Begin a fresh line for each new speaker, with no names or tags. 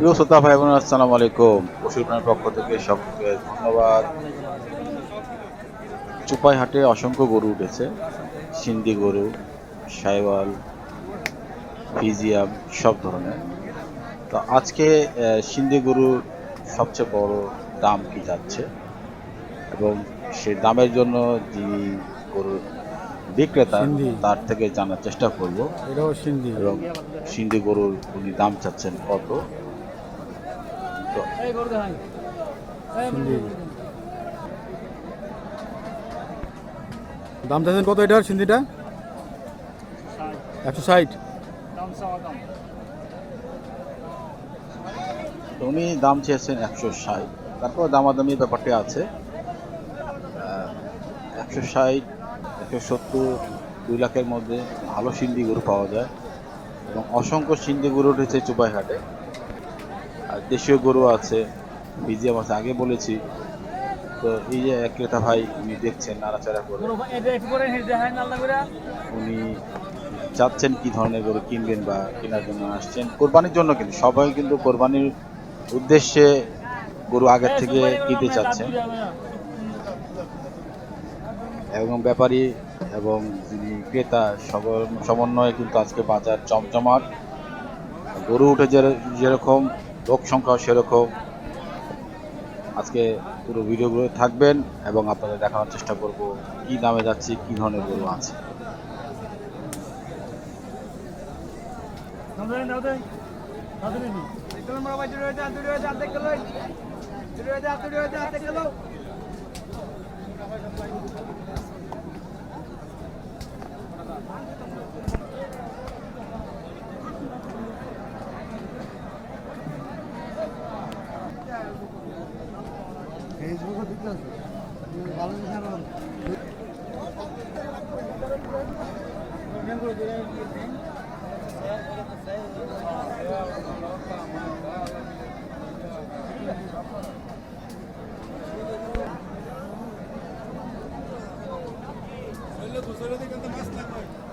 প্রিয় শ্রোতা ভাই বোন আসসালামু আলাইকুম। পশুর প্রাণের পক্ষ থেকে সকলকে ধন্যবাদ। চুপাই হাটে অসংখ্য গরু উঠেছে। সিন্ধি গরু সাইওয়াল ফিজিয়াম সব ধরনের। তো আজকে সিন্ধি গরুর সবচেয়ে বড় দাম কি যাচ্ছে? এবং সেই দামের জন্য যিনি গরুর বিক্রেতা। তার থেকে জানার চেষ্টা করব।
এটাও সিন্ধি।
এবং সিন্ধি গরুর উনি দাম চাচ্ছেন কত?
দাম চাচ্ছেন কত এটার সিন্ধিটা? একশো ষাট।
উনি দাম। চেয়েছেন একশো ষাট। তারপর দামাদামি ব্যাপারটি আছে। একশো ষাট একশো সত্তর দুই লাখের মধ্যে ভালো সিন্ধি গরু পাওয়া যায়। এবং অসংখ্য সিন্ধি গরু উঠেছে চুপাইহাটে। আর দেশীয় গরু আছে বিজিএম আছে আগে বলেছি। তো এই যে এক ক্রেতা ভাই উনি দেখছেন নাড়াচাড়া করে। উনি চাচ্ছেন কি ধরনের গরু কিনবেন বা কেনার জন্য আসছেন। কোরবানির জন্য কিন্তু সবাই কিন্তু কোরবানির উদ্দেশ্যে গরু আগের থেকে কিনতে চাচ্ছেন। এবং ব্যাপারী এবং যিনি ক্রেতা সব- সমন্বয়ে কিন্তু আজকে বাজার জমজমাট গরু উঠে যেরকম লোক সংখ্যাও সেরকম। আজকে পুরো ভিডিওগুলো থাকবেন এবং আপনাদের দেখানোর চেষ্টা করব কি দামে যাচ্ছে কি ধরনের গরু আছে। Söyle dur, söyle de kanka maslak var.